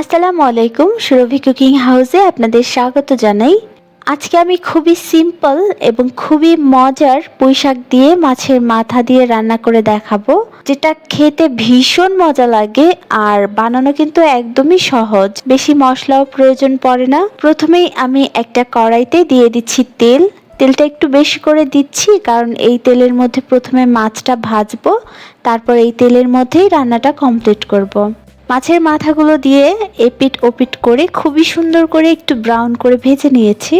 আসসালামু আলাইকুম, সুরভি কুকিং হাউসে আপনাদের স্বাগত জানাই। আজকে আমি খুবই সিম্পল এবং খুবই মজার পুঁইশাক দিয়ে মাছের মাথা দিয়ে রান্না করে দেখাবো, যেটা খেতে ভীষণ মজা লাগে আর বানানো কিন্তু একদমই সহজ। বেশি মশলাও প্রয়োজন পড়ে না। প্রথমেই আমি একটা কড়াইতে দিয়ে দিচ্ছি তেল। তেলটা একটু বেশি করে দিচ্ছি, কারণ এই তেলের মধ্যে প্রথমে মাছটা ভাজবো, তারপর এই তেলের মধ্যেই রান্নাটা কমপ্লিট করব। মাছের মাথাগুলো দিয়ে এপিট ওপিট করে খুবই সুন্দর করে একটু ব্রাউন করে ভেজে নিয়েছি।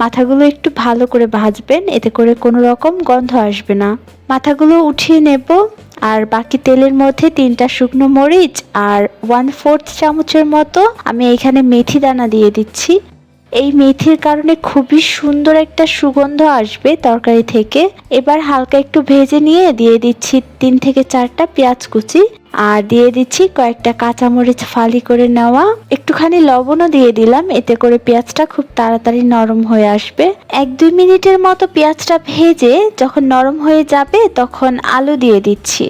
মাথাগুলো একটু ভালো করে ভাজবেন, এতে করে কোনো রকম গন্ধ আসবে না। মাথাগুলো উঠিয়ে নেব, আর বাকি তেলের মধ্যে তিনটা শুকনো মরিচ আর ওয়ান ফোর্থ চামচের মতো আমি এখানে মেথি দানা দিয়ে দিচ্ছি। এই মেথির কারণে খুবই সুন্দর একটা সুগন্ধ আসবে তরকারি থেকে। এবার হালকা একটু ভেজে নিয়ে দিয়ে দিচ্ছি তিন থেকে চারটা পেঁয়াজ কুচি। আর দিয়ে দিচ্ছি কয়েকটা কাঁচামরিচ ফালি করে নেওয়া। একটুখানি লবণও দিয়ে দিলাম, এতে করে পেঁয়াজটা খুব তাড়াতাড়ি নরম হয়ে আসবে। এক দুই মিনিটের মতো পেঁয়াজটা ভেজে যখন নরম হয়ে যাবে তখন আলু দিয়ে দিচ্ছি।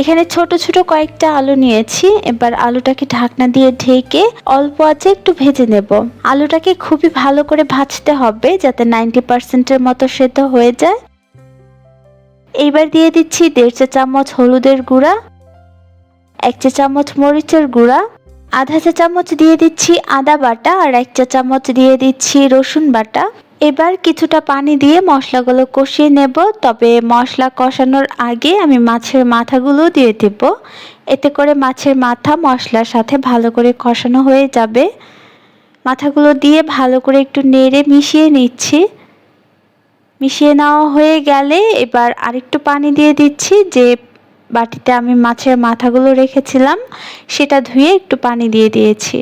এখানে ছোট ছোট কয়েকটা আলু নিয়েছি, এবার আলুটাকে ঢাকনা দিয়ে ঢেকে অল্প আছে একটু ভেজে নেব। আলুটাকে খুবই ভালো করে ভাজতে হবে যাতে নাইনটি পার্সেন্টের মতো সেদ্ধ হয়ে যায়। এইবার দিয়ে দিচ্ছি দেড় চা চামচ হলুদের গুঁড়া। এক চা চামচ মরিচের গুঁড়া, আধা চা চামচ দিয়ে দিচ্ছি আদা বাটা আর এক চা চামচ দিয়ে দিচ্ছি রসুন বাটা। এবার কিছুটা পানি দিয়ে মশলাগুলো কষিয়ে নেব, তবে মশলা কষানোর আগে আমি মাছের মাথাগুলো দিয়ে দেব। এতে করে মাছের মাথা মশলার সাথে ভালো করে কষানো হয়ে যাবে। মাথাগুলো দিয়ে ভালো করে একটু নেড়ে মিশিয়ে নিচ্ছি। মিশিয়ে নেওয়া হয়ে গেলে এবার আরেকটু পানি দিয়ে দিচ্ছি যে বাটিতে আমি মাছের মাথাগুলো রেখেছিলাম, সেটা ধুয়ে একটু পানি দিয়ে দিয়েছি।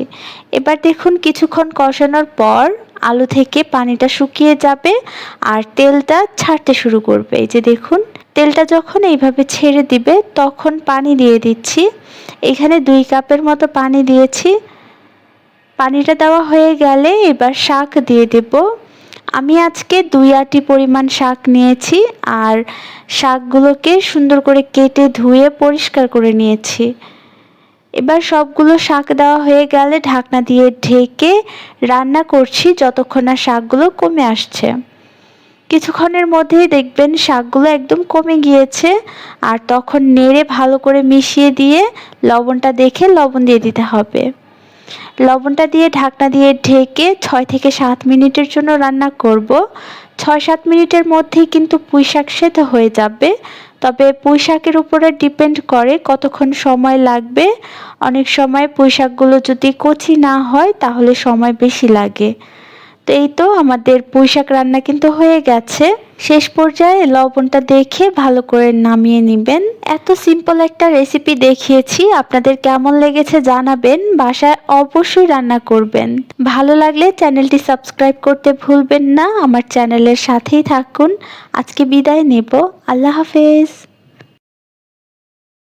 এবার দেখুন কিছুক্ষণ কষানোর পর আলু থেকে পানিটা শুকিয়ে যাবে আর তেলটা ছাড়তে শুরু করবে। এই যে দেখুন, তেলটা যখন এইভাবে ছেড়ে দিবে, তখন পানি দিয়ে দিচ্ছি। এখানে দুই কাপের মতো পানি দিয়েছি। পানিটা দেওয়া হয়ে গেলে এবার শাক দিয়ে দেবো। আমি আজকে দুই আটি পরিমাণ শাক নিয়েছি আর শাকগুলোকে সুন্দর করে কেটে ধুয়ে পরিষ্কার করে নিয়েছি। এবার সবগুলো শাক দেওয়া হয়ে গেলে ঢাকনা দিয়ে ঢেকে রান্না করছি যতক্ষণ না শাকগুলো কমে আসছে। কিছুক্ষণের মধ্যেই দেখবেন শাকগুলো একদম কমে গিয়েছে আর তখন নেড়ে ভালো করে মিশিয়ে দিয়ে লবণটা দেখে লবণ দিয়ে দিতে হবে। লবণটা দিয়ে ঢাকনা দিয়ে ঢেকে ছয় থেকে সাত মিনিটের জন্য রান্না করব। ছয় সাত মিনিটের মধ্যেই কিন্তু পুঁই শাক সেদ্ধ হয়ে যাবে। তবে পুঁই শাকের উপরে ডিপেন্ড করে কতক্ষণ সময় লাগবে। অনেক সময় পুঁই শাকগুলো যদি কচি না হয়, তাহলে সময় বেশি লাগে। তো এই তো আমাদের পুঁইশাক রান্না কিন্তু হয়ে গেছে। শেষ পর্যায়ে লবণটা দেখে ভালো করে নামিয়ে নেবেন। এত সিম্পল একটা রেসিপি দেখিয়েছি, আপনাদের কেমন লেগেছে জানাবেন। বাসায় অবশ্যই রান্না করবেন। ভালো লাগলে চ্যানেলটি সাবস্ক্রাইব করতে ভুলবেন না। আমার চ্যানেলের সাথেই থাকুন। আজকে বিদায় নেব। আল্লাহ হাফেজ।